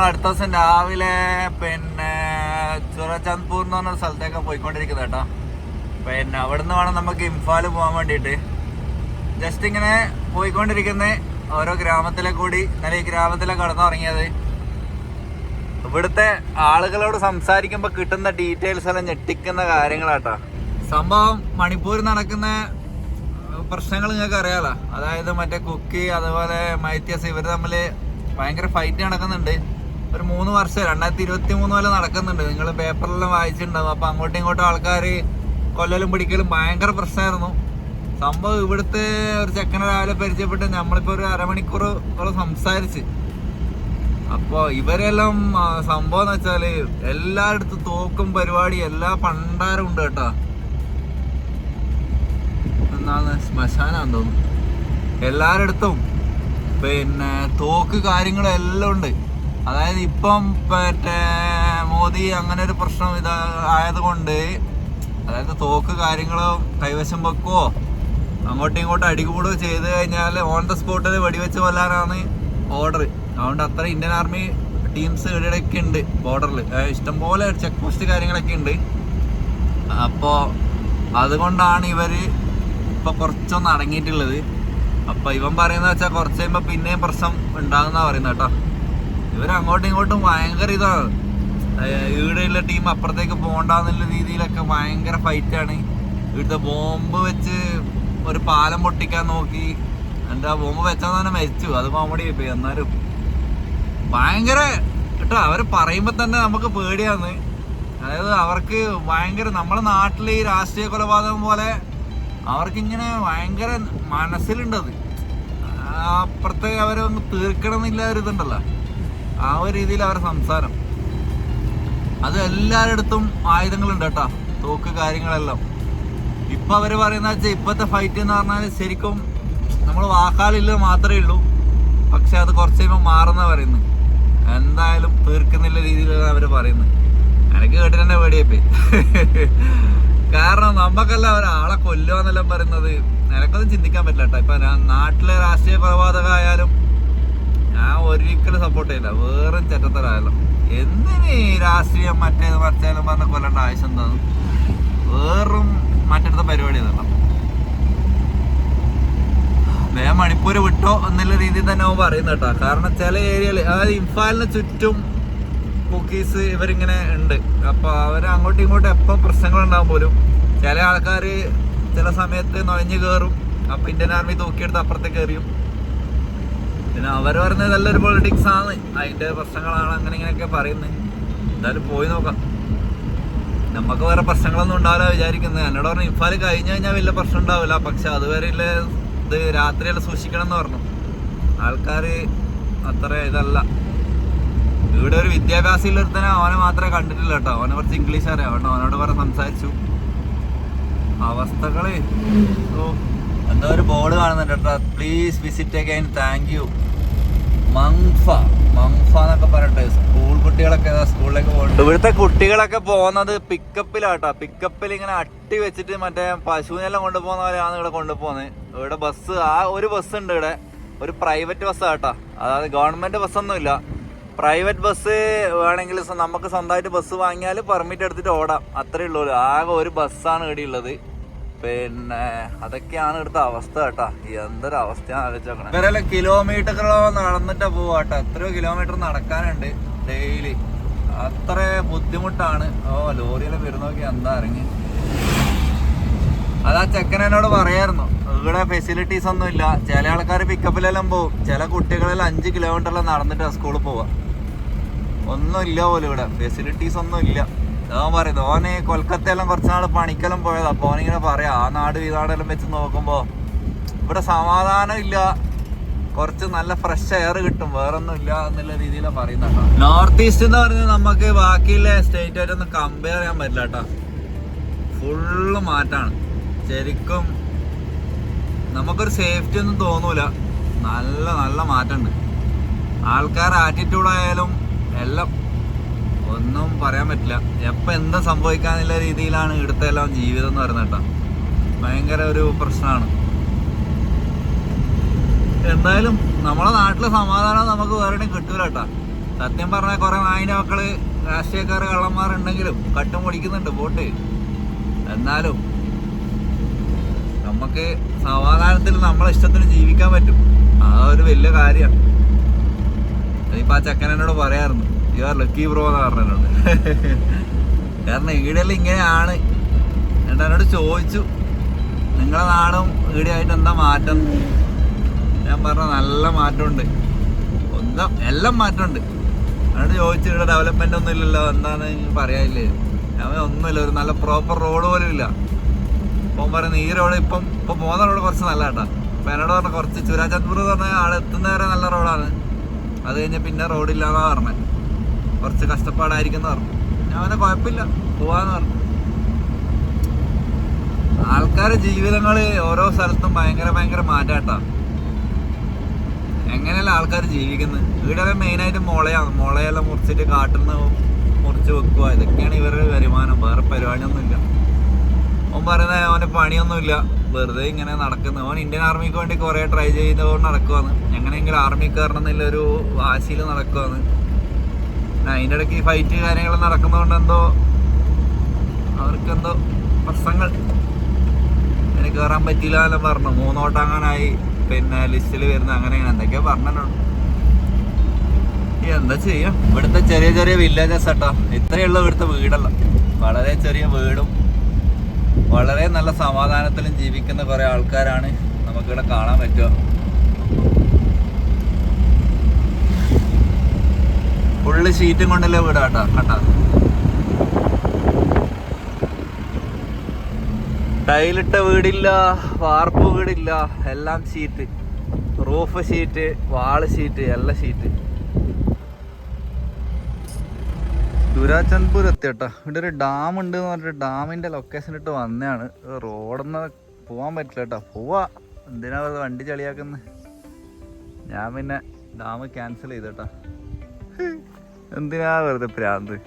നമ്മൾ അടുത്ത ദിവസം രാവിലെ പിന്നെ ചുറചന്ദ്പൂർ എന്ന് പറഞ്ഞ സ്ഥലത്തേക്ക് പോയിക്കൊണ്ടിരിക്കുന്നത് കേട്ടോ. പിന്നെ അവിടെ നിന്ന് വേണം നമുക്ക് ഇംഫാൽ പോകാൻ വേണ്ടിയിട്ട്. ജസ്റ്റ് ഇങ്ങനെ പോയിക്കൊണ്ടിരിക്കുന്ന ഓരോ ഗ്രാമത്തിലെ കൂടി നല്ല ഈ ഗ്രാമത്തിലെ കടന്നുറങ്ങിയത്. ഇവിടുത്തെ ആളുകളോട് സംസാരിക്കുമ്പോൾ കിട്ടുന്ന ഡീറ്റെയിൽസ് എല്ലാം ഞെട്ടിക്കുന്ന കാര്യങ്ങളാട്ടോ സംഭവം മണിപ്പൂരിൽ നടക്കുന്ന പ്രശ്നങ്ങൾ നിങ്ങൾക്ക് അറിയാലോ. അതായത് മറ്റേ കുക്കി അതുപോലെ മൈത്യസ് ഇവർ തമ്മിൽ ഭയങ്കര ഫൈറ്റ് നടക്കുന്നുണ്ട്. ഒരു മൂന്ന് വർഷം രണ്ടായിരത്തി ഇരുപത്തി മൂന്ന് വരെ നടക്കുന്നുണ്ട്. നിങ്ങൾ പേപ്പറിലെല്ലാം വായിച്ചിട്ടുണ്ടാവും. അപ്പം അങ്ങോട്ടും ഇങ്ങോട്ടും ആൾക്കാർ കൊല്ലലും പിടിക്കലും ഭയങ്കര പ്രശ്നമായിരുന്നു. സംഭവം ഇവിടുത്തെ ഒരു ചെക്കനെ രാവിലെ പരിചയപ്പെട്ട് നമ്മളിപ്പോൾ ഒരു അരമണിക്കൂർ സംസാരിച്ച്. അപ്പോൾ ഇവരെല്ലാം സംഭവം എന്ന് വെച്ചാൽ എല്ലായിടത്തും തോക്കും പരിപാടി എല്ലാ പണ്ടാരും ഉണ്ട് കേട്ടോ. എന്നാണ് ശ്മശാനാന്ന് തോന്നുന്നു. എല്ലാരിടത്തും. പിന്നെ തോക്ക് കാര്യങ്ങളും എല്ലാം ഉണ്ട്. അതായത് ഇപ്പം മറ്റേ മോദി അങ്ങനെ ഒരു പ്രശ്നം ഇതാ ആയതുകൊണ്ട് അതായത് തോക്ക് കാര്യങ്ങളോ കൈവശം വെക്കുവോ അങ്ങോട്ടും ഇങ്ങോട്ടും അടികൂടുകയോ ചെയ്ത് കഴിഞ്ഞാൽ ഓൺ ദ സ്പോട്ടിൽ വെടിവെച്ച് കൊല്ലാനാണ് ഓർഡർ അതുകൊണ്ട് അത്ര ഇന്ത്യൻ ആർമി ടീംസ് ഇവിടെയൊക്കെ ഉണ്ട് ബോർഡറിൽ ഇഷ്ടംപോലെ ചെക്ക് പോസ്റ്റ് കാര്യങ്ങളൊക്കെ ഉണ്ട്. അപ്പോൾ അതുകൊണ്ടാണ് ഇവർ ഇപ്പോൾ കുറച്ചൊന്ന് അടങ്ങിയിട്ടുള്ളത്. അപ്പോൾ ഇവൻ പറയുന്നത് വെച്ചാൽ കുറച്ച് കഴിയുമ്പോൾ പിന്നെയും പ്രശ്നം ഉണ്ടാകുന്ന പറയുന്നത് കേട്ടോ. ഇവർ അങ്ങോട്ടും ഇങ്ങോട്ടും ഭയങ്കര ഇതാണ്. ഇവിടെയുള്ള ടീം അപ്പുറത്തേക്ക് പോകണ്ടെന്നുള്ള രീതിയിലൊക്കെ ഭയങ്കര ഫൈറ്റാണ് ഇവിടുത്തെ ബോംബ് വെച്ച് ഒരു പാലം പൊട്ടിക്കാൻ നോക്കി. എന്താ ബോംബ് വെച്ചാൽ തന്നെ മരിച്ചു. അത് കോമഡി പോയി. എന്നാലും ഭയങ്കര കേട്ടോ അവർ പറയുമ്പോൾ തന്നെ നമുക്ക് പേടിയാന്ന് അതായത് അവർക്ക് ഭയങ്കര നമ്മുടെ നാട്ടിൽ ഈ രാഷ്ട്രീയ കൊലപാതകം പോലെ അവർക്കിങ്ങനെ ഭയങ്കര മനസ്സിലുണ്ടത്. അപ്പുറത്തെ അവരെ ഒന്ന് തീർക്കണം എന്നില്ല ഒരു ഇതുണ്ടല്ലോ. ആ ഒരു രീതിയിൽ അവരുടെ സംസാരം. അത് എല്ലാവരിടത്തും ആയുധങ്ങളുണ്ട് കേട്ടോ. തോക്ക് കാര്യങ്ങളെല്ലാം. ഇപ്പം അവർ പറയുന്ന വെച്ചാൽ ഇപ്പോഴത്തെ ഫൈറ്റ് എന്ന് പറഞ്ഞാൽ ശരിക്കും നമ്മൾ വാക്കാലില്ല മാത്രമേ ഉള്ളൂ. പക്ഷെ അത് കുറച്ച് കഴിയുമ്പോൾ മാറുന്ന പറയുന്നത്. എന്തായാലും തീർക്കുന്നില്ല രീതിയിലാണ് അവർ പറയുന്നത്. എനിക്ക് കേട്ടിട്ട് തന്നെ പേടിയപ്പേ കാരണം നമുക്കല്ല ഒരാളെ കൊല്ലുക എന്നെല്ലാം പറയുന്നത്. നിനക്കൊന്നും ചിന്തിക്കാൻ പറ്റില്ല കേട്ടോ. ഇപ്പം നാട്ടിലെ രാഷ്ട്രീയ കൊലപാതകമായാലും ഞാൻ ഒരിക്കലും സപ്പോർട്ട് ചെയ്യില്ല. വേറെ ചെറ്റത്തരായാലും എന്തിന് രാഷ്ട്രീയം മറ്റേത് മറിച്ചാലും പറഞ്ഞ കൊല്ലേണ്ട ആവശ്യം എന്താണ് വേറും മറ്റടുത്ത പരിപാടി ഇതല്ല വേഗം മണിപ്പൂർ വിട്ടോ എന്നുള്ള രീതിയിൽ തന്നെ അവൻ പറയുന്ന കേട്ടോ. കാരണം ചില ഏരിയയിൽ അതായത് ഇംഫാലിന് ചുറ്റും കുക്കീസ് ഇവരിങ്ങനെ ഉണ്ട്. അപ്പോൾ അവർ അങ്ങോട്ടും ഇങ്ങോട്ടും എപ്പോൾ പ്രശ്നങ്ങൾ ഉണ്ടാകും പോലും. ചില ആൾക്കാർ ചില സമയത്ത് നുഴഞ്ഞു കയറും അപ്പോൾ ഇന്ത്യൻ ആർമി തൂക്കിയെടുത്ത് അപ്പുറത്തേക്ക് എറിയും. പിന്നെ അവർ പറയുന്നത് നല്ലൊരു പൊളിറ്റിക്സ് ആണ്. അതിന്റെ പ്രശ്നങ്ങളാണ് അങ്ങനെ ഇങ്ങനെയൊക്കെ പറയുന്നത് എന്തായാലും പോയി നോക്കാം. നമുക്ക് വേറെ പ്രശ്നങ്ങളൊന്നും ഉണ്ടാവില്ല വിചാരിക്കുന്നത് എന്നോട് പറഞ്ഞു ഇഫാൽ കഴിഞ്ഞു കഴിഞ്ഞാൽ വലിയ പ്രശ്നം ഉണ്ടാവില്ല. പക്ഷെ അതുവരെ ഇല്ല ഇത് രാത്രിയെല്ലാം സൂക്ഷിക്കണം എന്ന് പറഞ്ഞു. ആൾക്കാർ അത്ര ഇതല്ല. ഇവിടെ ഒരു വിദ്യാഭ്യാസം ഒരുത്തനെ അവനെ മാത്രമേ കണ്ടിട്ടില്ല കേട്ടോ. അവനെ കുറച്ച് ഇംഗ്ലീഷ് അറിയാം. അതുകൊണ്ട് അവനോട് പറഞ്ഞ് സംസാരിച്ചു. അവസ്ഥകൾ എന്താ ഒരു ബോർഡ് കാണുന്നുണ്ട് കേട്ടോ. Please visit again thank you മങ്ഫ മങ്ഫ എന്നൊക്കെ പറയട്ടെ സ്കൂൾ കുട്ടികളൊക്കെ സ്കൂളിലേക്ക് പോകുന്നുണ്ട് ഇവിടുത്തെ കുട്ടികളൊക്കെ പോകുന്നത് പിക്കപ്പിലാട്ടോ പിക്കപ്പിൽ ഇങ്ങനെ അട്ടി വെച്ചിട്ട് മറ്റേ പശുവിനെല്ലാം കൊണ്ടുപോകുന്ന പോലെയാണ് ഇവിടെ കൊണ്ടുപോകുന്നത്. ഇവിടെ ബസ് ആ ഒരു ബസ് ഉണ്ട് ഇവിടെ. ഒരു പ്രൈവറ്റ് ബസ്സാണ് കേട്ടോ അതായത് ഗവൺമെന്റ് ബസ്സൊന്നുമില്ല പ്രൈവറ്റ് ബസ് വേണമെങ്കിൽ നമുക്ക് സ്വന്തമായിട്ട് ബസ് വാങ്ങിയാൽ പെർമിറ്റ് എടുത്തിട്ട് ഓടാം. അത്രേ ഉള്ളൂ. ആകെ ഒരു ബസ്സാണ് ഇവിടെ ഉള്ളത് പിന്നെ അതൊക്കെയാണ് ഇവിടുത്തെ അവസ്ഥ കേട്ടാ. എന്തൊരു അവസ്ഥയാണ് ആലോചിച്ചോക്കണം. ഇവരെല്ലാം കിലോമീറ്ററുകളോ നടന്നിട്ടാ പോവാ കേട്ടോ. എത്രയോ കിലോമീറ്റർ നടക്കാനുണ്ട് ഡെയിലി അത്ര ബുദ്ധിമുട്ടാണ്. ഓ ലോറിയിലെ വരുന്നൊക്കെ എന്താ ഇറങ്ങി. അതാ ചെക്കൻ എന്നോട് പറയായിരുന്നു. ഇവിടെ ഫെസിലിറ്റീസ് ഒന്നും ഇല്ല. ചില ആൾക്കാർ പിക്കപ്പിലെല്ലാം പോകും ചില കുട്ടികളെല്ലാം അഞ്ച് കിലോമീറ്ററിൽ നടന്നിട്ട് സ്കൂളിൽ പോവാ. ഒന്നും ഇല്ല പോലും ഇവിടെ. ഫെസിലിറ്റീസ് ഒന്നും ഇല്ല അവൻ പറയുന്നത് ഓന് കൊൽക്കത്തയെല്ലാം കുറച്ചുനാൾ പണിക്കെല്ലാം പോയത്. അപ്പൊ ഓനിങ്ങനെ പറയാ ആ നാട് ഈ നാടെല്ലാം വെച്ച് നോക്കുമ്പോ ഇവിടെ സമാധാനം ഇല്ല. കുറച്ച് നല്ല ഫ്രഷ് എയർ കിട്ടും. വേറൊന്നും ഇല്ല എന്നുള്ള രീതിയിലാണ് പറയുന്നത് നോർത്ത് ഈസ്റ്റ് എന്ന് പറയുന്നത് നമുക്ക് ബാക്കിയുള്ള സ്റ്റേറ്റ് ആയിട്ടൊന്നും കമ്പയർ ചെയ്യാൻ പറ്റില്ല കേട്ടോ ഫുള്ള് മാറ്റാണ്. ശരിക്കും നമുക്കൊരു സേഫ്റ്റി ഒന്നും തോന്നൂല. നല്ല നല്ല മാറ്റമുണ്ട് ആൾക്കാർ ആറ്റിറ്റ്യൂഡ് ആയാലും എല്ലാം ഒന്നും പറയാൻ പറ്റില്ല. എപ്പോൾ എന്താ സംഭവിക്കാന്നുള്ള രീതിയിലാണ് ഇവിടുത്തെ എല്ലാം ജീവിതം എന്ന് പറയുന്നത് കേട്ടോ. ഭയങ്കര ഒരു പ്രശ്നമാണ്. എന്തായാലും നമ്മളെ നാട്ടിലെ സമാധാനം നമുക്ക് വേറെ കിട്ടൂല കേട്ടാ. സത്യം പറഞ്ഞാൽ കുറെ നായിന്റെ മക്കൾ രാഷ്ട്രീയക്കാർ കള്ളന്മാരുണ്ടെങ്കിലും കട്ടും പൊടിക്കുന്നുണ്ട് പോട്ട്. എന്നാലും നമുക്ക് സമാധാനത്തിൽ നമ്മളെ ഇഷ്ടത്തിന് ജീവിക്കാൻ പറ്റും. ആ ഒരു വലിയ കാര്യമാണ്. ഇപ്പൊ ആ ചെക്കൻ പറയാറുണ്ട്. ലക്കി ബ്രോ എന്ന് പറഞ്ഞിട്ടുണ്ട്. കാരണം ഈടെല്ലാം ഇങ്ങനെയാണ്. എന്നിട്ട് എന്നോട് ചോദിച്ചു നിങ്ങളെ നാടും ഈടെയായിട്ട് എന്താ മാറ്റം? ഞാൻ പറഞ്ഞ നല്ല മാറ്റമുണ്ട്. ഒന്നും എല്ലാം മാറ്റമുണ്ട്. എന്നോട് ചോദിച്ചു ഇവിടെ ഡെവലപ്മെന്റ് ഒന്നും ഇല്ലല്ലോ എന്താന്ന് പറയാനില്ലേ? ഞാൻ ഒന്നുമില്ല ഒരു നല്ല പ്രോപ്പർ റോഡ് പോലും ഇല്ല. ഇപ്പം പറയുന്ന ഈ റോഡ് ഇപ്പം ഇപ്പം പോകുന്ന റോഡ് കുറച്ച് നല്ല കേട്ടോ അപ്പം എന്നോട് പറഞ്ഞ കുറച്ച് ചുരാചന്ദ്പൂർ എന്ന് പറഞ്ഞാൽ ആളെത്തുന്നവരെ നല്ല റോഡാണ് അത് കഴിഞ്ഞ് പിന്നെ റോഡില്ലാന്നാ പറഞ്ഞത് കുറച്ച് കഷ്ടപ്പാടായിരിക്കും എന്ന് പറഞ്ഞു. ഞാൻ അവനെ കുഴപ്പമില്ല. പോവാന്ന് പറഞ്ഞു. ആൾക്കാരുടെ ജീവിതങ്ങൾ ഓരോ സ്ഥലത്തും ഭയങ്കര ഭയങ്കര മാറ്റാട്ടാ. എങ്ങനെയല്ല ആൾക്കാർ ജീവിക്കുന്നത്? ഇവിടെ മെയിനായിട്ട് മുളയാണ് മുളയെല്ലാം മുറിച്ചിട്ട് കാട്ടിൽ നിന്ന് മുറിച്ച് വെക്കുക ഇതൊക്കെയാണ് ഇവരുടെ വരുമാനം. വേറെ പരിപാടിയൊന്നുമില്ല. അവൻ പറയുന്നത് അവന് പണിയൊന്നുമില്ല. വെറുതെ ഇങ്ങനെ നടക്കുന്നു. അവൻ ഇന്ത്യൻ ആർമിക്ക് വേണ്ടി കുറേ ട്രൈ ചെയ്തുകൊണ്ട് നടക്കുവാണ് എങ്ങനെയെങ്കിലും ആർമി കയറണം എന്നുള്ള ഒരു വാശിയിൽ നടക്കുവാന്ന്. പിന്നെ അതിന്റെ ഇടയ്ക്ക് ഫൈറ്റ് കാര്യങ്ങൾ നടക്കുന്നതുകൊണ്ട് എന്തോ അവർക്കെന്തോ പ്രശ്നങ്ങൾ. എനിക്ക് കയറാൻ പറ്റിയില്ല എല്ലാം പറഞ്ഞു. മൂന്നോട്ടങ്ങാനായി. പിന്നെ ലിസ്റ്റിൽ വരുന്ന അങ്ങനെ എന്തൊക്കെയോ പറഞ്ഞിട്ടുണ്ട്. എന്താ ചെയ്യാം? ഇവിടുത്തെ ചെറിയ ചെറിയ വില്ലേജസ് കേട്ടോ ഇത്രയുള്ള ഇവിടുത്തെ വീടല്ല. വളരെ ചെറിയ വീടും വളരെ നല്ല സമാധാനത്തിലും ജീവിക്കുന്ന കുറേ ആൾക്കാരാണ് നമുക്കിവിടെ കാണാൻ പറ്റുക. ഫുള്ള് ഷീറ്റും കൊണ്ടല്ലേ വീടാട്ടോ കണ്ട? ടൈലിട്ട വീടില്ല വാർപ്പ് വീടില്ല എല്ലാം sheet. Roof sheet wall sheet എല്ലാം ഷീറ്റ്. ദുരാചന്ദ്പൂർ എത്തിയട്ടാ. ഇവിടെ ഒരു ഡാം ഉണ്ട് എന്ന് പറഞ്ഞിട്ട് ഡാമിന്റെ ലൊക്കേഷൻ ഇട്ട് വന്നതാണ്. റോഡെന്ന് പോവാൻ പറ്റില്ല കേട്ടോ. പോവാ. എന്തിനാ വെറുതെ വണ്ടി ചളിയാക്കുന്നത് ഞാൻ പിന്നെ ഡാം ക്യാൻസൽ ചെയ്തട്ടാ. എന്തിനാ വെറുതെ പ്രാന്ത്?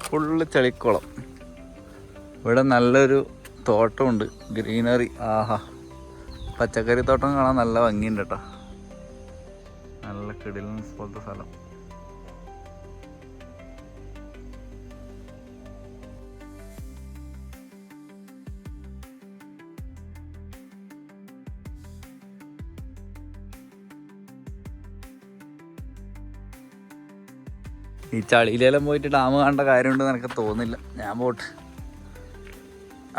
ഫുള്ള് ചെളിക്കുളം. ഇവിടെ നല്ലൊരു തോട്ടമുണ്ട് ഗ്രീനറി. ആഹാ. പച്ചക്കറി തോട്ടം കാണാൻ നല്ല ഭംഗിയുണ്ട് കേട്ടോ. നല്ല കിടിലൻ പോലത്തെ സ്ഥലം. ഈ ചളിയിലെല്ലാം പോയിട്ട് ഡാം കാണേണ്ട കാര്യമുണ്ടെന്ന് എനിക്ക് തോന്നില്ല ഞാൻ പോട്ട്.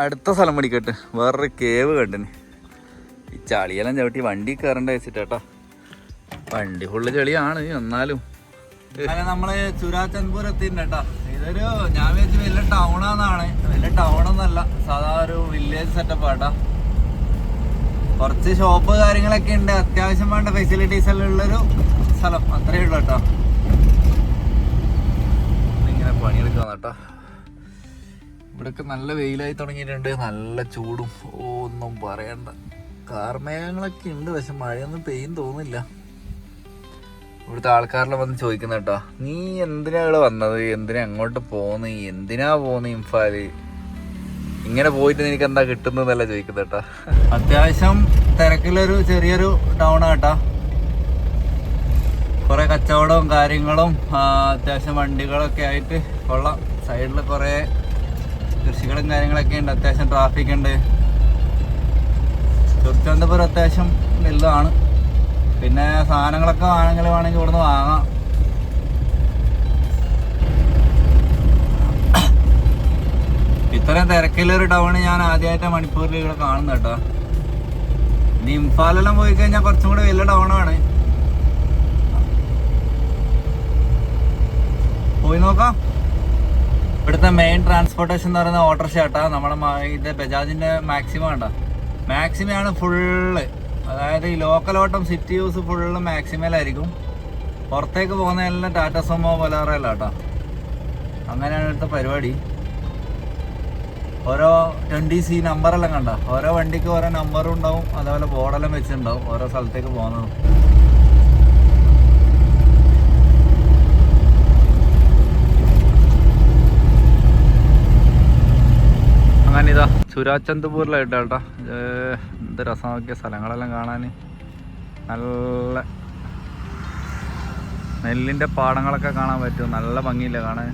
അടുത്ത സ്ഥലം പഠിക്കട്ടെ വേറൊരു കേവ് കണ്ടിന്. ഈ ചളിയെല്ലാം ചവിട്ടി വണ്ടി കയറേണ്ട വെച്ചിട്ടേട്ടാ വണ്ടി ഫുള്ള് ചെളിയാണ് എന്നാലും. നമ്മൾ ചുരാചന്ദ്പൂർ എത്തിയിട്ടാ ഇതൊരു ഞാൻ വിചാരിച്ചു വലിയ ടൗണാന്നാണ് വലിയ ടൗണൊന്നല്ല സാധാ ഒരു വില്ലേജ് സെറ്റപ്പ് ആട്ടാ കുറച്ച് ഷോപ്പ് കാര്യങ്ങളൊക്കെ ഉണ്ട്. അത്യാവശ്യം വേണ്ട ഫെസിലിറ്റീസ് എല്ലാം ഉള്ളൊരു സ്ഥലം. അത്രേ ഉള്ളൂ കേട്ടോ. പണിയെടുക്കാൻ കേട്ടോ. ഇവിടെയൊക്കെ നല്ല വെയിലായി തുടങ്ങിയിട്ടുണ്ട്. നല്ല ചൂടും ഒന്നും പറയണ്ട. കാർമേഘങ്ങളൊക്കെ ഉണ്ട് പക്ഷെ മഴയൊന്നും പെയ്യും തോന്നില്ല ഇവിടുത്തെ ആൾക്കാരെല്ലാം വന്ന് ചോദിക്കുന്ന കേട്ടോ. നീ എന്തിനാ ഇവിടെ വന്നത്? എന്തിനാ അങ്ങോട്ട് പോന്ന് എന്തിനാ പോന്ന് ഇംഫാൽ? ഇങ്ങനെ പോയിട്ട് നിനക്ക് എന്താ കിട്ടുന്നതല്ല ചോദിക്കുന്നത് കേട്ടോ. അത്യാവശ്യം തിരക്കിലൊരു ചെറിയൊരു ടൗൺ കേട്ടോ. കുറെ കച്ചവടവും കാര്യങ്ങളും അത്യാവശ്യം വണ്ടികളൊക്കെ ആയിട്ട് കൊള്ളാം. സൈഡിൽ കുറേ കൃഷികളും കാര്യങ്ങളൊക്കെ ഉണ്ട്. അത്യാവശ്യം ട്രാഫിക് ഉണ്ട്. തിരുവനന്തപുരം അത്യാവശ്യം വലുതാണ്. പിന്നെ സാധനങ്ങളൊക്കെ വാങ്ങണമെങ്കിൽ വേണമെങ്കിൽ ഇവിടുന്ന് വാങ്ങാം. ഇത്രയും തിരക്കിലൊരു ടൗൺ ഞാൻ ആദ്യമായിട്ട് മണിപ്പൂരിൽ ഇവിടെ കാണുന്നു കേട്ടോ. ഇനി ഇംഫാലെല്ലാം പോയി കഴിഞ്ഞാൽ കുറച്ചും കൂടെ വലിയ ടൗണാണ് പോയി നോക്കാം. ഇവിടുത്തെ മെയിൻ ട്രാൻസ്പോർട്ടേഷൻ എന്ന് പറയുന്ന ഓട്ടോറിക്ഷ കേട്ടാ നമ്മുടെ ഇത് ബജാജിന്റെ മാക്സിമം കണ്ട മാക്സിമം ആണ് ഫുള്ള് അതായത് ഈ ലോക്കൽ ഓട്ടം സിറ്റി യൂസ് ഫുള്ള് മാക്സിമയിലായിരിക്കും പുറത്തേക്ക് പോകുന്നതെല്ലാം ടാറ്റ സുമോ ബൊലാറല്ല കേട്ടോ അങ്ങനെയാണ് ഇവിടുത്തെ പരിപാടി. ഓരോ ട്വന്റി സി നമ്പറെല്ലാം കണ്ട. ഓരോ വണ്ടിക്ക് ഓരോ നമ്പറും ഉണ്ടാവും. അതേപോലെ ബോർഡെല്ലാം വെച്ചിട്ടുണ്ടാവും. ഓരോ സ്ഥലത്തേക്ക് പോകുന്നതും. അങ്ങനെ ഇതാ ചുരാചന്ദ്പൂരിലായിട്ട്. കേട്ടോ എന്ത് രസം നോക്കിയ സ്ഥലങ്ങളെല്ലാം കാണാൻ നല്ല നെല്ലിന്റെ പാടങ്ങളൊക്കെ കാണാൻ പറ്റും. നല്ല ഭംഗിയില്ല കാണാൻ.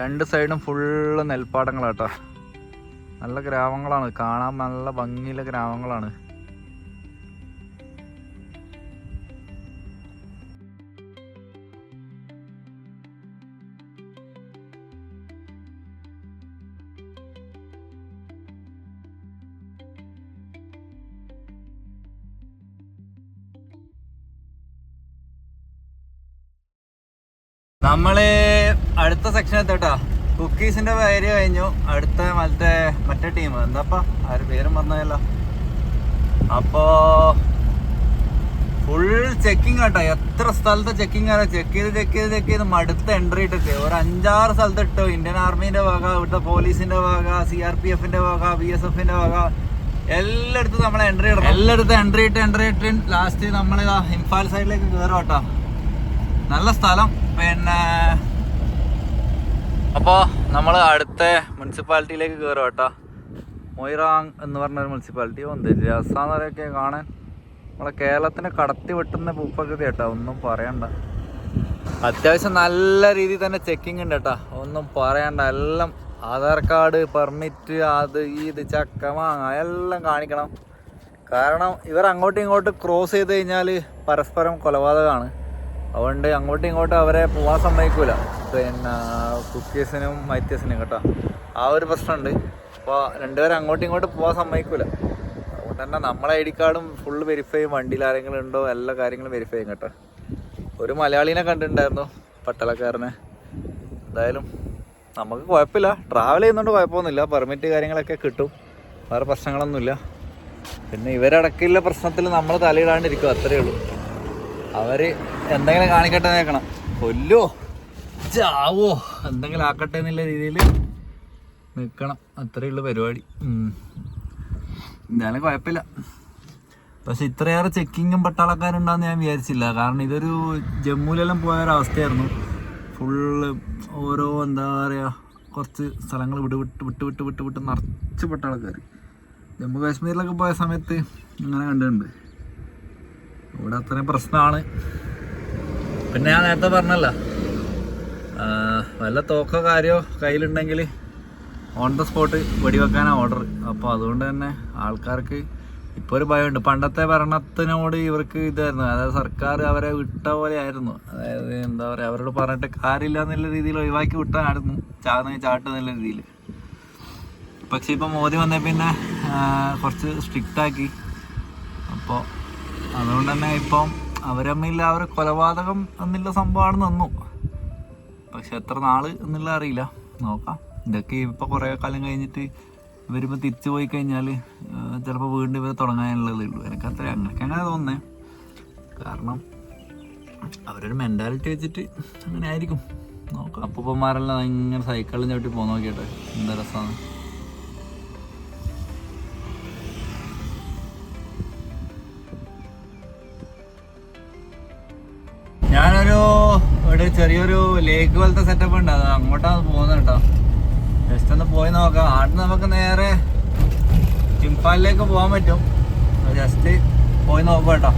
രണ്ട് സൈഡും ഫുള്ള് നെൽപ്പാടങ്ങളാട്ടോ. നല്ല ഗ്രാമങ്ങളാണ്. കാണാൻ നല്ല ഭംഗിയുള്ള ഗ്രാമങ്ങളാണ്. കുക്കീസിന്റെ പേര് കഴിഞ്ഞു. അടുത്ത മറ്റേ മറ്റേ ടീം എന്താപ്പാ? ആര് പേരും വന്നതല്ല അപ്പോ ഫുൾ ചെക്കിംഗ് ആട്ടോ. എത്ര സ്ഥലത്തെ ചെക്കിംഗ് ആണ്? ചെക്ക് ചെയ്ത് ചെക്ക് ചെയ്ത് ചെക്ക് ചെയ്ത് മടുത്ത എൻട്രി ഇട്ടിട്ട്. ഒരു അഞ്ചാറ് സ്ഥലത്ത് ഇട്ടു. ഇന്ത്യൻ ആർമീന്റെ വക ഇവിടുത്തെ പോലീസിന്റെ വക സി ആർ പി എഫിന്റെ വക ബി എസ് എഫിന്റെ വക. എല്ലായിടത്തും നമ്മളെ എൻട്രി ഇടണം. എല്ലായിടത്തും എൻട്രി ഇട്ട് എൻട്രി ഇട്ട്. ലാസ്റ്റ് നമ്മൾ ഇംഫാൽ സൈഡിലേക്ക് കയറും കേട്ടോ നല്ല സ്ഥലം. പിന്നെ അപ്പോൾ നമ്മൾ അടുത്ത മുനിസിപ്പാലിറ്റിയിലേക്ക് കയറും കേട്ടോ. മൊയ്റാങ് എന്ന് പറഞ്ഞ ഒരു മുനിസിപ്പാലിറ്റി ഉണ്ട് രസാന്നൊക്കെ കാണാൻ നമ്മളെ കേരളത്തിനെ കടത്തി വെട്ടുന്ന ഭൂപ്രകൃതി കേട്ടോ ഒന്നും പറയണ്ട. അത്യാവശ്യം നല്ല രീതിയിൽ തന്നെ ചെക്കിംഗ് ഉണ്ട് കേട്ടോ. ഒന്നും പറയണ്ട എല്ലാം ആധാർ കാർഡ് പെർമിറ്റ് അത് ഇത് ചക്ക മാങ്ങ എല്ലാം കാണിക്കണം. കാരണം ഇവർ അങ്ങോട്ടും ഇങ്ങോട്ടും ക്രോസ് ചെയ്ത് കഴിഞ്ഞാൽ പരസ്പരം കൊലപാതകമാണ്. അതുകൊണ്ട് അങ്ങോട്ടും ഇങ്ങോട്ടും അവരെ പോകാൻ സമ്മതിക്കൂല. പിന്നെ കുക്കീസിനും മൈത്യസിനും കേട്ടോ. ആ ഒരു പ്രശ്നമുണ്ട്. അപ്പോൾ രണ്ടുപേരും അങ്ങോട്ടും ഇങ്ങോട്ടും പോകാൻ സമ്മതിക്കൂല. അതുകൊണ്ട് തന്നെ നമ്മളെ ഐ ഡി കാർഡും ഫുള്ള് വെരിഫൈ ചെയ്യും. വണ്ടിയിൽ ആരെങ്കിലും ഉണ്ടോ എല്ലാ കാര്യങ്ങളും വെരിഫൈ ചെയ്യും കേട്ടോ. ഒരു മലയാളീനെ കണ്ടിട്ടുണ്ടായിരുന്നു പട്ടാളക്കാരനെ. എന്തായാലും നമുക്ക് കുഴപ്പമില്ല. ട്രാവൽ ചെയ്യുന്നതുകൊണ്ട് കുഴപ്പമൊന്നുമില്ല. പെർമിറ്റ് കാര്യങ്ങളൊക്കെ കിട്ടും. വേറെ പ്രശ്നങ്ങളൊന്നുമില്ല. പിന്നെ ഇവരടക്കില്ല പ്രശ്നത്തിൽ നമ്മൾ തലയിടാണ്ടിരിക്കും അത്രയേ ഉള്ളൂ. അവർ എന്തെങ്കിലും കാണിക്കട്ടെ നേക്കണം കൊല്ലോ ചാവോ എന്തെങ്കിലും ആക്കട്ടെ എന്നുള്ള രീതിയിൽ നിൽക്കണം. അത്രയേ ഉള്ളൂ പരിപാടി. എന്തായാലും കുഴപ്പമില്ല. പക്ഷെ ഇത്രയേറെ ചെക്കിങ്ങും പട്ടാളക്കാരുണ്ടാന്ന് ഞാൻ വിചാരിച്ചില്ല. കാരണം ഇതൊരു ജമ്മുവിലെല്ലാം പോയ ഒരവസ്ഥയായിരുന്നു ഫുള്ള് ഓരോ എന്താ പറയുക കുറച്ച് സ്ഥലങ്ങൾ വിട്ട് വിട്ട് വിട്ട് വിട്ട് വിട്ട് വിട്ട് നിറച്ച് പട്ടാളക്കാർ ജമ്മു കാശ്മീരിലൊക്കെ പോയ സമയത്ത് അങ്ങനെ കണ്ടിട്ടുണ്ട്. ഇവിടെ അത്രയും പ്രശ്നമാണ്. പിന്നെ ഞാൻ നേരത്തെ പറഞ്ഞല്ല വല്ല തോക്കോ കാര്യമോ കയ്യിലുണ്ടെങ്കിൽ ഓൺ ദ സ്പോട്ട് വെടിവെക്കാനാണ് ഓർഡർ അപ്പോൾ അതുകൊണ്ട് തന്നെ ആൾക്കാർക്ക് ഇപ്പോൾ ഒരു ഭയമുണ്ട്. പണ്ടത്തെ ഭരണത്തിനോട് ഇവർക്ക് ഇതായിരുന്നു. അതായത് സർക്കാർ അവരെ വിട്ട പോലെ ആയിരുന്നു. അതായത് എന്താ പറയുക അവരോട് പറഞ്ഞിട്ട് കാര്യമില്ല എന്നുള്ള രീതിയിൽ ഒഴിവാക്കി വിട്ടായിരുന്നു. ചാകുന്ന ചാട്ട് എന്നുള്ള രീതിയിൽ. പക്ഷേ ഇപ്പം മോദി വന്നേ പിന്നെ കുറച്ച് സ്ട്രിക്റ്റാക്കി അപ്പോൾ അതുകൊണ്ട് തന്നെ ഇപ്പം അവരമ്മയില്ല അവർ കൊലപാതകം എന്നുള്ള സംഭവമാണ് നിന്നു. പക്ഷെ എത്ര നാൾ എന്നുള്ള അറിയില്ല. നോക്കാം. ഇതൊക്കെ ഇപ്പോൾ കുറേ കാലം കഴിഞ്ഞിട്ട് ഇവരിപ്പോൾ തിരിച്ചു പോയി കഴിഞ്ഞാൽ ചിലപ്പോൾ വീണ്ടും ഇവരെ തുടങ്ങാനുള്ളതേ ഉള്ളൂ. എനിക്കത്ര അങ്ങനെയൊക്കെ അങ്ങനെ തോന്നുന്നേ. കാരണം അവരൊരു മെന്റാലിറ്റി വെച്ചിട്ട് അങ്ങനെ ആയിരിക്കും. നോക്കാം. അപ്പൂപ്പന്മാരെല്ലാം ഇങ്ങനെ സൈക്കിളിൽ ചവിട്ടി പോകാൻ നോക്കിയിട്ട് എന്താ രസമാണ് ഞാനൊരു ഒരു ചെറിയൊരു ലേക്ക് പോലത്തെ സെറ്റപ്പ് ഉണ്ട്. അത് അങ്ങോട്ടാണ് പോകുന്നത് കേട്ടോ. ജസ്റ്റ് ഒന്ന് പോയി നോക്കാം. ആട് നമുക്ക് നേരെ ചിംഫാലിലേക്ക് പോകാൻ പറ്റും. ജസ്റ്റ് പോയി നോക്കാം കേട്ടോ.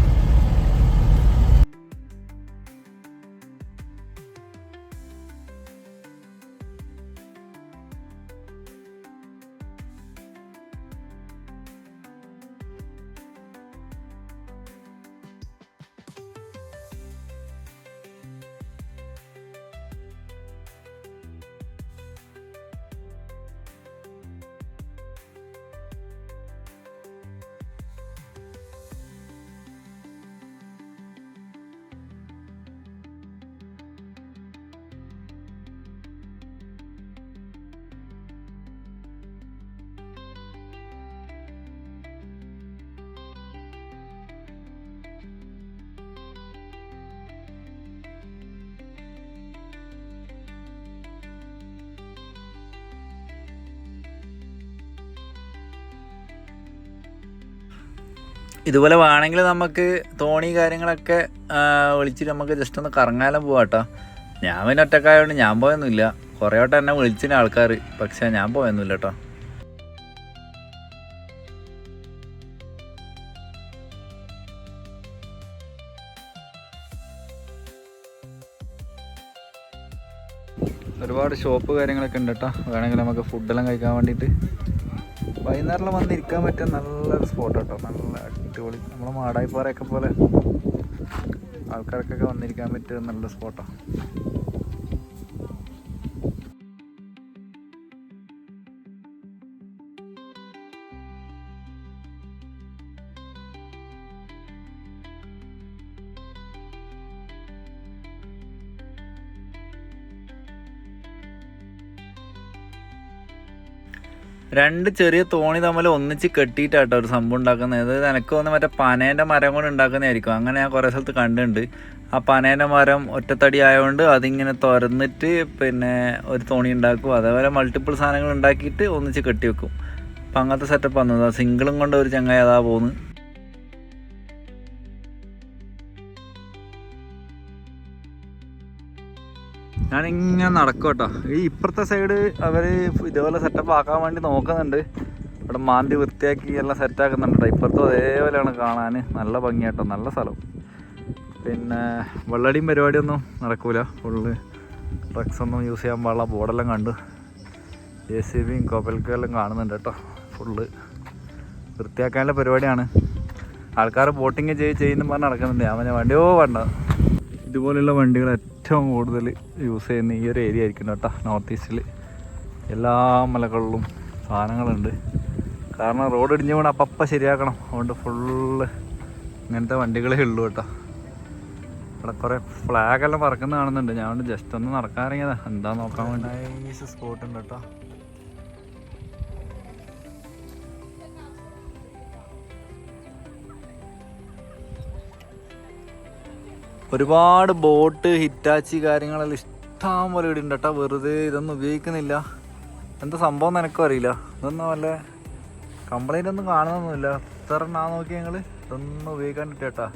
ഇതുപോലെ വേണമെങ്കിൽ നമുക്ക് തോണി കാര്യങ്ങളൊക്കെ വിളിച്ചിട്ട് നമുക്ക് ജസ്റ്റ് ഒന്ന് കറങ്ങാലും പോവാം കേട്ടോ ഞാൻ പിന്നെ ഒറ്റക്കായതുകൊണ്ട് ഞാൻ പോയൊന്നുമില്ല. കുറേ വട്ടം എന്നെ വിളിച്ചിന് ആൾക്കാർ പക്ഷെ ഞാൻ പോയൊന്നുമില്ല കേട്ടോ ഒരുപാട് ഷോപ്പ് കാര്യങ്ങളൊക്കെ ഉണ്ട് കേട്ടോ വേണമെങ്കിൽ നമുക്ക് ഫുഡെല്ലാം കഴിക്കാൻ വേണ്ടിയിട്ട്. വൈകുന്നേരം വന്നിരിക്കാൻ പറ്റിയ നല്ലൊരു സ്പോട്ട് കേട്ടോ നല്ല അടിപൊളി. നമ്മളെ മാടായിപ്പാറയൊക്കെ പോലെ ആൾക്കാർക്കൊക്കെ വന്നിരിക്കാൻ പറ്റിയ നല്ല സ്പോട്ടാണ് രണ്ട് ചെറിയ തോണി തമ്മിൽ ഒന്നിച്ച് കെട്ടിയിട്ടാട്ടോ ഒരു സംഭവം ഉണ്ടാക്കുന്നത്. അതായത് എനിക്ക് തോന്നുന്നു മറ്റേ പനേന്റെ മരം കൊണ്ട് ഉണ്ടാക്കുന്നതായിരിക്കും. അങ്ങനെ ഞാൻ കുറേ സ്ഥലത്ത് കണ്ടിട്ടുണ്ട്. ആ പനേന്റെ മരം ഒറ്റത്തടി ആയതുകൊണ്ട് അതിങ്ങനെ തുറന്നിട്ട് പിന്നെ ഒരു തോണി ഉണ്ടാക്കും. അതേപോലെ മൾട്ടിപ്പിൾ സാധനങ്ങൾ ഉണ്ടാക്കിയിട്ട് ഒന്നിച്ച് കെട്ടി വെക്കും അപ്പം അങ്ങനത്തെ സെറ്റപ്പ് വന്നത് സിംഗിളും കൊണ്ട് ഒരു ചങ്ങായി അതാ പോകുന്നു ഞാനിങ്ങനെ നടക്കും കേട്ടോ. ഈ ഇപ്പുറത്തെ സൈഡ് അവർ ഇതേപോലെ സെറ്റപ്പ് ആക്കാൻ വേണ്ടി നോക്കുന്നുണ്ട്. ഇവിടെ മാന്തി വൃത്തിയാക്കി എല്ലാം സെറ്റാക്കുന്നുണ്ട് കേട്ടോ. ഇപ്പുറത്തും അതേപോലെയാണ് കാണാൻ നല്ല ഭംഗിയാട്ടോ നല്ല സ്ഥലം. പിന്നെ വെള്ളടിയും പരിപാടിയൊന്നും നടക്കൂല. ഫുള്ള് ട്രക്സ് ഒന്നും യൂസ് ചെയ്യാൻ പാടില്ല. ബോർഡെല്ലാം കണ്ടു. ജെ സി ബിയും കോപ്പൽക്കെല്ലാം കാണുന്നുണ്ട് കേട്ടോ. ഫുള്ള് വൃത്തിയാക്കാനുള്ള പരിപാടിയാണ്. ആൾക്കാർ ബോട്ടിങ് ചെയ്ത് ചെയ്യുന്ന പറഞ്ഞ് നടക്കുന്നുണ്ട്. അവനെ വണ്ടിയോ വേണ്ട ഇതുപോലെയുള്ള വണ്ടികൾ ഏറ്റവും കൂടുതൽ യൂസ് ചെയ്യുന്ന ഈ ഒരു ഏരിയ ആയിരിക്കും കേട്ടോ നോർത്ത് ഈസ്റ്റിൽ എല്ലാ മലകളിലും സാധനങ്ങളുണ്ട്. കാരണം റോഡ് ഇടിഞ്ഞു വീണ് അപ്പം ശരിയാക്കണം. അതുകൊണ്ട് ഫുള്ള് ഇങ്ങനത്തെ വണ്ടികളേ ഉള്ളൂ കേട്ടോ. ഇവിടെ കുറേ ഫ്ലാഗെല്ലാം പറക്കുന്ന കാണുന്നുണ്ട് ഞാൻ ജസ്റ്റ് ഒന്ന് നടക്കാൻ ഇറങ്ങിയതാ. എന്താ നോക്കാൻ വേണ്ടി? സ്പോട്ട് ഉണ്ട് കേട്ടോ. ഒരുപാട് ബോട്ട് ഹിറ്റാച്ചി കാര്യങ്ങളെല്ലാം ഇഷ്ടം പോലെ ഇവിടെ ഉണ്ട് കേട്ടോ. വെറുതെ ഇതൊന്നും ഉപയോഗിക്കുന്നില്ല. എന്താ സംഭവം നിനക്കും അറിയില്ല. ഇതൊന്നും വല്ല കംപ്ലൈന്റ് ഒന്നും കാണുന്നൊന്നുമില്ല. എത്ര എണ്ണാ നോക്കി ഞങ്ങൾ ഇതൊന്നും ഉപയോഗിക്കാൻ കേട്ടാ.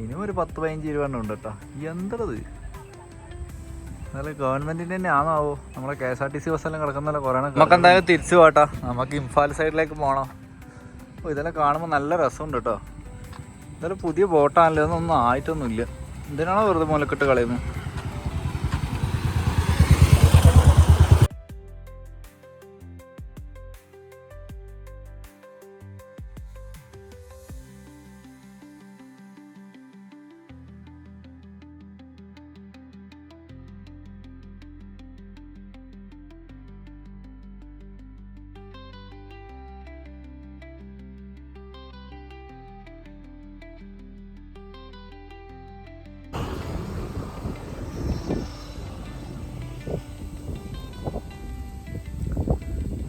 ഇനിയും ഒരു പത്ത് പതിനഞ്ച് രൂപ എണ്ണം ഉണ്ട് കേട്ടോ. എന്തത് ഗവൺമെന്റിന്റെ തന്നെ ആണാവോ? നമ്മളെ K S R T C ബസ്സെല്ലാം കിടക്കുന്നല്ലോ കുറേ നമുക്ക് എന്തായാലും തിരിച്ചു പോട്ടാ നമുക്ക് ഇംഫാൽ സൈഡിലേക്ക് പോകണം ഓ ഇതെല്ലാം കാണുമ്പോൾ നല്ല രസമുണ്ട് കേട്ടോ. ഇതെല്ലാം പുതിയ ബോട്ടാണല്ലോ ഒന്നും ആയിട്ടൊന്നുമില്ല. എന്തിനാണോ വെറുതെ മുലക്കെട്ട് കളയുന്നത്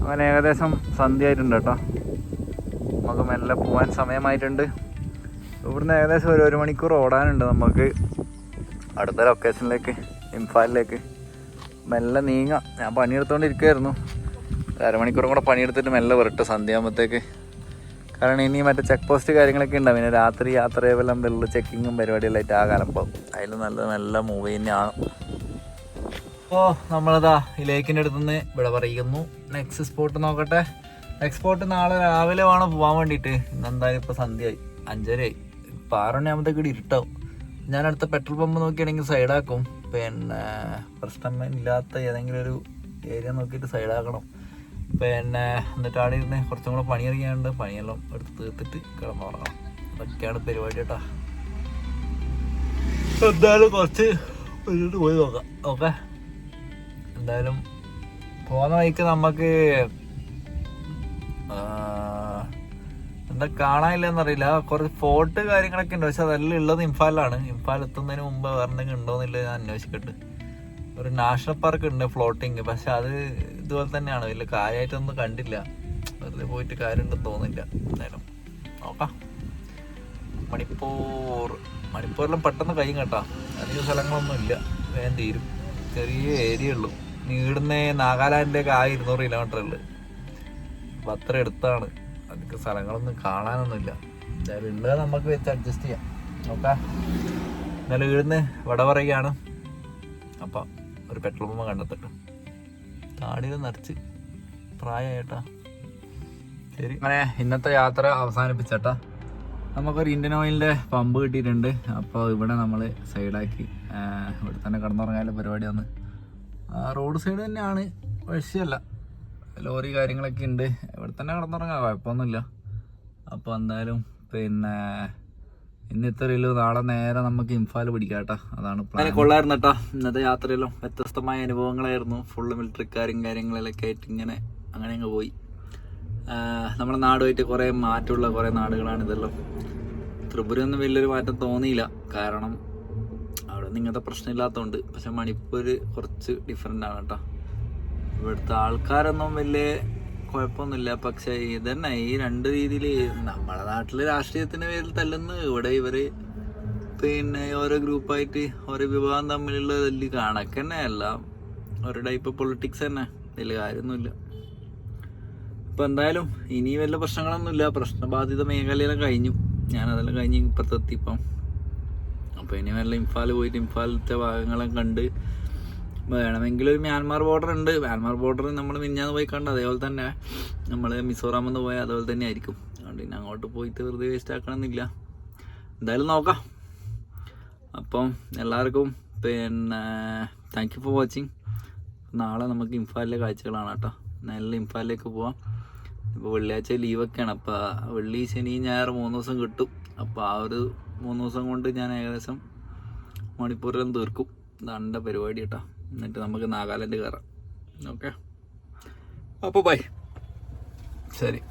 അങ്ങനെ ഏകദേശം സന്ധ്യയായിട്ടുണ്ട് കേട്ടോ. നമുക്ക് മെല്ലെ പോകാൻ സമയമായിട്ടുണ്ട്. ഇവിടുന്ന് ഏകദേശം ഒരു ഒരു മണിക്കൂർ ഓടാനുണ്ട് നമുക്ക്. അടുത്ത ലൊക്കേഷനിലേക്ക് ഇംഫാലിലേക്ക്. മെല്ലെ നീങ്ങാം. ഞാൻ പണിയെടുത്തോണ്ടിരിക്കുമായിരുന്നു ഒരു അരമണിക്കൂറും കൂടെ പണിയെടുത്തിട്ട് മെല്ലെ വരട്ടെ സന്ധ്യയാകുമ്പോഴത്തേക്ക് കാരണം ഇനി മറ്റേ ചെക്ക് പോസ്റ്റ് കാര്യങ്ങളൊക്കെ ഉണ്ടാവും. പിന്നെ രാത്രി യാത്ര ചെയ്യുമ്പോൾ വെള്ളം ചെക്കിങ്ങും പരിപാടിയെല്ലാം ആയിട്ട് ആ കാലം പോകും. അതിൽ നല്ല നല്ല മൂവ് തന്നെയാണ് അപ്പോൾ നമ്മളിതാ ഈ ലേക്കിന്റെ അടുത്ത് നിന്ന് ഇവിടെ പറയുന്നു. നെക്സ്റ്റ് സ്പോട്ട് നോക്കട്ടെ. നെക്സ്റ്റ് സ്പോട്ട് നാളെ രാവിലെ വേണം പോകാൻ വേണ്ടിയിട്ട്. ഇന്ന് എന്തായാലും ഇപ്പോൾ സന്ധ്യയായി. അഞ്ചരയായി. ഇപ്പോൾ ആറ് മണിയാകുമ്പോഴത്തേക്ക് ഇവിടെ ഇരുട്ടാവും. ഞാൻ അടുത്ത പെട്രോൾ പമ്പ് നോക്കിയാണെങ്കിൽ സൈഡാക്കും പിന്നെ പ്രശ്നം ഇല്ലാത്ത ഏതെങ്കിലും ഒരു ഏരിയ നോക്കിയിട്ട് സൈഡാക്കണം പിന്നെ എന്നിട്ട് അവിടെ ഇരുന്ന് കുറച്ചും കൂടെ പണിയറിയാണ്ട് പണിയെല്ലാം എടുത്ത് തീർത്തിട്ട് കിടന്നുറങ്ങണം. അതൊക്കെയാണ് പരിപാടി കേട്ടോ. എന്തായാലും കുറച്ച് പോയി നോക്കാം. ഓക്കെ? എന്തായാലും പോകുന്ന വഴിക്ക് നമുക്ക് എന്താ കാണാനില്ലെന്നറിയില്ല. കുറച്ച് ഫോർട്ട് കാര്യങ്ങളൊക്കെ ഉണ്ട്. പക്ഷെ അതെല്ലാം ഉള്ളത് ഇംഫാലിലാണ്. ഇംഫാൽ എത്തുന്നതിന് മുമ്പ് വേറെ എന്തെങ്കിലും ഉണ്ടോന്നില്ല ഞാൻ അന്വേഷിക്കട്ടെ ഒരു നാഷണൽ പാർക്ക് ഉണ്ട് ഫ്ലോട്ടിങ്. പക്ഷെ അത് ഇതുപോലെ തന്നെയാണ്. വലിയ കാര്യമായിട്ടൊന്നും കണ്ടില്ല. വെറുതെ പോയിട്ട് കാര്യമുണ്ടെന്ന് തോന്നില്ല എന്തായാലും നോക്കാം. മണിപ്പൂർ. മണിപ്പൂരിലും പെട്ടെന്ന് കഴിയും കേട്ടാ. അധികം സ്ഥലങ്ങളൊന്നും ഇല്ല വേഗം തീരും. ചെറിയ ഏരിയ ഉള്ളൂ. നീടുന്ന നാഗാലാൻഡിലേക്ക് ആ ഇരുന്നൂറ് കിലോമീറ്റർ ഉള്ളു. അപ്പം അത്ര അടുത്താണ്. അധികം സ്ഥലങ്ങളൊന്നും കാണാനൊന്നുമില്ല. എന്തായാലും ഉള്ളത് നമുക്ക് വെച്ച് അഡ്ജസ്റ്റ് ചെയ്യാം. നോക്കാം. എന്നാലും ഇവിടുന്ന് വട പറയുകയാണ്. അപ്പം ഒരു പെട്രോൾ പമ്പ് കണ്ടെത്തട്ടെ. താടിയിൽ നിറച്ച് പ്രായമായിട്ടാ ശരി. അങ്ങനെ ഇന്നത്തെ യാത്ര അവസാനിപ്പിച്ചട്ടാ. നമുക്കൊരു ഇന്ത്യൻ ഓയിലിന്റെ പമ്പ് കിട്ടിയിട്ടുണ്ട്. അപ്പോൾ ഇവിടെ നമ്മൾ സൈഡാക്കി ഇവിടെ തന്നെ കിടന്നുറങ്ങാനുള്ള പരിപാടി ഒന്ന് റോഡ് സൈഡ് തന്നെയാണ്. വിഷയമല്ല. ലോറി കാര്യങ്ങളൊക്കെ ഉണ്ട്. ഇവിടെ തന്നെ കിടന്നുറങ്ങാം. കുഴപ്പമൊന്നുമില്ല. അപ്പോൾ എന്തായാലും പിന്നെ ഇന്നിത്രയല്ലോ നാളെ നേരെ നമുക്ക് ഇംഫാൽ പിടിക്കാം കേട്ടോ. അതാണ് പ്ലാൻ കൊള്ളായിരുന്നു കേട്ടോ. ഇന്നത്തെ യാത്രയിലും വ്യത്യസ്തമായ അനുഭവങ്ങളായിരുന്നു. ഫുള്ള് മിലിറ്ററിക്കാരും കാര്യങ്ങളിലൊക്കെ ആയിട്ട് ഇങ്ങനെ അങ്ങനെ അങ്ങ് പോയി. നമ്മുടെ നാടുമായിട്ട് കുറേ മാറ്റമുള്ള കുറേ നാടുകളാണ് ഇതെല്ലാം. ത്രിപുരയൊന്നും വലിയൊരു മാറ്റം തോന്നിയില്ല. കാരണം ഇങ്ങനത്തെ പ്രശ്നമില്ലാത്തതുകൊണ്ട് പക്ഷെ മണിപ്പൂർ കുറച്ച് ഡിഫറെന്റ് ആണ് കേട്ടോ ഇവിടുത്തെ ആൾക്കാരൊന്നും വലിയ കുഴപ്പമൊന്നുമില്ല. പക്ഷെ ഇതന്നെ ഈ രണ്ട് രീതിയിൽ നമ്മുടെ നാട്ടിൽ രാഷ്ട്രീയത്തിന്റെ പേരിൽ തല്ലുന്നു. ഇവിടെ ഇവർ പിന്നെ ഓരോ ഗ്രൂപ്പായിട്ട് ഓരോ വിഭാഗം തമ്മിലുള്ള വലിയ കണക്ക് തന്നെ അല്ല. ഒരു ടൈപ്പ് പൊളിറ്റിക്സ് തന്നെ. വലിയ കാര്യമൊന്നുമില്ല. ഇപ്പം എന്തായാലും ഇനി വല്ല പ്രശ്നങ്ങളൊന്നുമില്ല. പ്രശ്നബാധിത മേഖലയെല്ലാം കഴിഞ്ഞു. ഞാനതെല്ലാം കഴിഞ്ഞ് ഇപ്പത്തെത്തി ഇപ്പം അപ്പൊ ഇനി വല്ല ഇംഫാൽ പോയിട്ട് ഇംഫാലത്തെ ഭാഗങ്ങളും കണ്ട് വേണമെങ്കിൽ ഒരു മ്യാൻമാർ ബോർഡർ ഉണ്ട്. മ്യാൻമാർ ബോർഡർ നമ്മൾ മിഞ്ഞാന്ന് പോയി കണ്ട് അതേപോലെ തന്നെ നമ്മൾ മിസോറാം എന്ന് പോയാൽ അതുപോലെ തന്നെ ആയിരിക്കും. അതുകൊണ്ട് പിന്നെ അങ്ങോട്ട് പോയിട്ട് വെറുതെ വേസ്റ്റ് ആക്കണമെന്നില്ല എന്തായാലും നോക്കാം. അപ്പം എല്ലാവർക്കും പിന്നെ താങ്ക് യു ഫോർ വാച്ചിങ് നാളെ നമുക്ക് ഇംഫാലിലെ കാഴ്ചകളാണ് കേട്ടോ. നല്ല ഇംഫാലിലേക്ക് പോവാം. ഇപ്പോൾ വെള്ളിയാഴ്ച ലീവൊക്കെയാണ് അപ്പോൾ വെള്ളി ശനി ഞായർ മൂന്ന് ദിവസം കിട്ടും. അപ്പോൾ ആ ഒരു മൂന്ന് ദിവസം കൊണ്ട് ഞാൻ ഏകദേശം മണിപ്പൂരിലും തീർക്കും. ഇതാണ് പരിപാടി കേട്ടോ. എന്നിട്ട് നമുക്ക് നാഗാലാൻഡ് കയറാം. ഓക്കെ? അപ്പോൾ ബൈ ശരി.